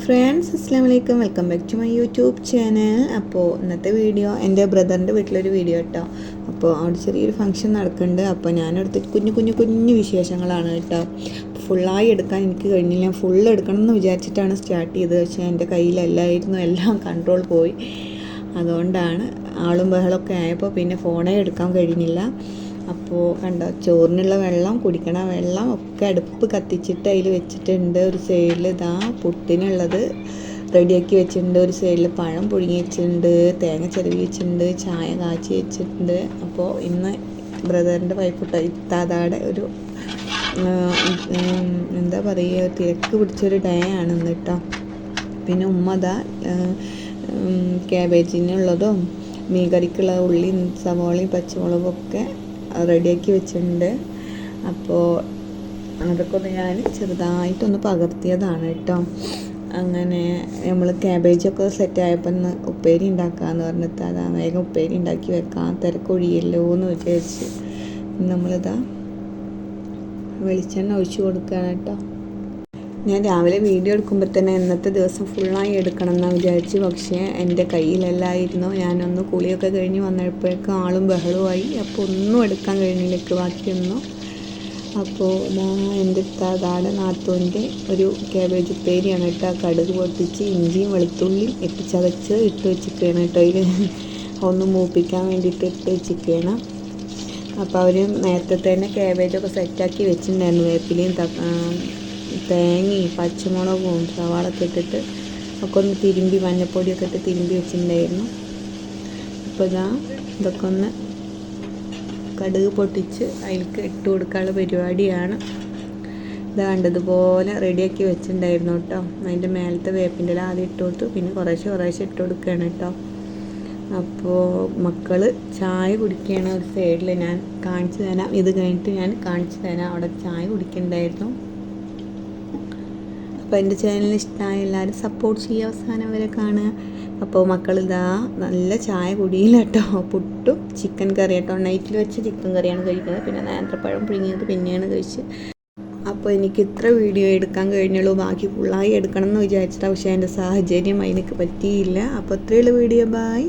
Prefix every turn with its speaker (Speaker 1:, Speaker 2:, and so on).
Speaker 1: Friends അസ്സാം വലൈക്കും welcome back to my YouTube channel അപ്പോൾ ഇന്നത്തെ വീഡിയോ എന്റെ ബ്രദറിന്റെ വീട്ടിലൊരു വീഡിയോ കേട്ടോ അപ്പോൾ അവിടെ ചെറിയൊരു ഫംഗ്ഷൻ നടക്കുന്നുണ്ട്. അപ്പോൾ ഞാനെടുത്ത് കുഞ്ഞു കുഞ്ഞു കുഞ്ഞു വിശേഷങ്ങളാണ് കേട്ടോ ഫുള്ളായി എടുക്കാൻ എനിക്ക് കഴിഞ്ഞില്ല. ഫുൾ എടുക്കണം എന്ന് വിചാരിച്ചിട്ടാണ് സ്റ്റാർട്ട് ചെയ്തത്. പക്ഷേ എന്റെ കയ്യിലല്ലായിരുന്നു. എല്ലാം കൺട്രോൾ പോയി. അതുകൊണ്ടാണ് ആളും ബഹളമൊക്കെ ആയപ്പോൾ പിന്നെ ഫോണേ എടുക്കാൻ കഴിഞ്ഞില്ല. അപ്പോൾ കണ്ടോ ചോറിനുള്ള വെള്ളം കുടിക്കണ വെള്ളം ഒക്കെ അടുപ്പ് കത്തിച്ചിട്ട് അതിൽ വെച്ചിട്ടുണ്ട്. ഒരു സൈഡിൽ ഇതാ പുട്ടിനുള്ളത് റെഡിയാക്കി വെച്ചിട്ടുണ്ട്. ഒരു സൈഡിൽ പഴം പുഴുങ്ങി വെച്ചിട്ടുണ്ട് തേങ്ങ ചിരവി വെച്ചിട്ടുണ്ട് ചായ കാച്ചി വെച്ചിട്ടുണ്ട്. അപ്പോൾ ഇന്ന് ബ്രദറിന്റെ വൈഫ് ഇത്താതാടെ ഒരു എന്താ പറയുക തിരക്ക് പിടിച്ചൊരു ഡേ ആണ് ഇന്ന് കേട്ടോ പിന്നെ ഉമ്മ അതാ ക്യാബേജിനുള്ളതും മീൻ കറിക്കുള്ള ഉള്ളിയും സവോളയും പച്ചമുളകും ഒക്കെ റെഡിയാക്കി വെച്ചിട്ടുണ്ട്. അപ്പോൾ അതൊക്കെ ഒന്ന് ഞാൻ ചെറുതായിട്ടൊന്ന് പകർത്തിയതാണ് കേട്ടോ. അങ്ങനെ നമ്മൾ ക്യാബേജൊക്കെ സെറ്റായപ്പോൾ ഒന്ന് ഉപ്പേരി ഉണ്ടാക്കാമെന്ന് പറഞ്ഞിട്ട് അതാ വേഗം ഉപ്പേരി ഉണ്ടാക്കി വെക്കാം. തിരക്കൊഴിയല്ലോ എന്ന് വിചാരിച്ച്. നമ്മളിതാ വെളിച്ചെണ്ണ ഒഴിച്ചു കൊടുക്കുകയാണ് കേട്ടോ. ഞാൻ രാവിലെ വീഡിയോ എടുക്കുമ്പോൾ തന്നെ ഇന്നത്തെ ദിവസം ഫുള്ളായി എടുക്കണം എന്നാണ് വിചാരിച്ചു. പക്ഷേ എന്റെ കയ്യിലല്ലായിരുന്നു. ഞാനൊന്ന് കുളിയൊക്കെ കഴിഞ്ഞ് വന്നപ്പോഴേക്കും ആളും ബഹളവുമായി അപ്പോൾ ഒന്നും എടുക്കാൻ കഴിഞ്ഞില്ല ബാക്കിയൊന്നും. അപ്പോൾ എന്റെ താതാടെ നാത്തോന്റെ ഒരു ക്യാബേജ് ഉപ്പേരിയാണ് കേട്ടോ. കടുക് പൊട്ടിച്ച് ഇഞ്ചിയും വെളുത്തുള്ളിയും ഇട്ട് ചതച്ച് ഇട്ട് വെച്ചിരിക്കുകയാണ് കേട്ടോ. അതിൽ ഒന്ന് മൂപ്പിക്കാൻ വേണ്ടിയിട്ട് ഇട്ട് വെച്ചിരിക്കുകയാണ്. അപ്പോൾ അവർ നേരത്തെ തന്നെ ക്യാബേജൊക്കെ സെറ്റാക്കി വെച്ചിട്ടുണ്ടായിരുന്നു. വേപ്പിലയും തേങ്ങയും പച്ചമുളകും സവാളൊക്കെ ഇട്ടിട്ട് ഒക്കെ ഒന്ന് തിരുമ്പി മഞ്ഞപ്പൊടിയൊക്കെ ഇട്ട് തിരുമ്പി വെച്ചിട്ടുണ്ടായിരുന്നു. അപ്പോൾ ഇതാ ഇതൊക്കെ ഒന്ന് കടുക് പൊട്ടിച്ച് അതിലേക്ക് ഇട്ട് കൊടുക്കാനുള്ള പരിപാടിയാണ്. ഇത് കണ്ടതുപോലെ റെഡിയാക്കി വെച്ചിട്ടുണ്ടായിരുന്നു കേട്ടോ. അതിന്റെ മേലത്തെ വേപ്പിന്റെ ഇല ആദ്യം ഇട്ട് കൊടുത്തു. പിന്നെ കുറേശ്ശെ കുറേശ്ശെ ഇട്ട് കൊടുക്കുകയാണ് കേട്ടോ. അപ്പോൾ മക്കൾ ചായ കുടിക്കുകയാണ് ഒരു സൈഡിൽ ഞാൻ കാണിച്ചു തരാം. ഇത് കഴിഞ്ഞിട്ട് ഞാൻ കാണിച്ചു തരാം. അവിടെ ചായ കുടിക്കുന്നുണ്ടായിരുന്നു അപ്പോൾ എന്റെ ചാനലിന് ഇഷ്ടമായ എല്ലാവരും സപ്പോർട്ട് ചെയ്യുക. അവസാനം വരെ കാണുക. അപ്പോൾ മക്കൾ ഇതാ നല്ല ചായ കുടിയില്ല കേട്ടോ പുട്ടും ചിക്കൻ കറി കേട്ടോ നൈറ്റിൽ വെച്ച് ചിക്കൻ കറിയാണ് കഴിക്കുന്നത്. പിന്നെ നേന്ത്രപ്പഴം പുഴുങ്ങിയത് പിന്നെയാണ് കഴിച്ച് അപ്പോൾ എനിക്ക് ഇത്ര വീഡിയോ എടുക്കാൻ കഴിഞ്ഞുള്ളൂ. ബാക്കി ഫുള്ളായി എടുക്കണം എന്ന് വിചാരിച്ചിട്ടാണ് പക്ഷേ എന്റെ സാഹചര്യം അതിനൊക്കെ പറ്റിയില്ല. അപ്പോൾ ഇത്രയുള്ള വീഡിയോ ബായ്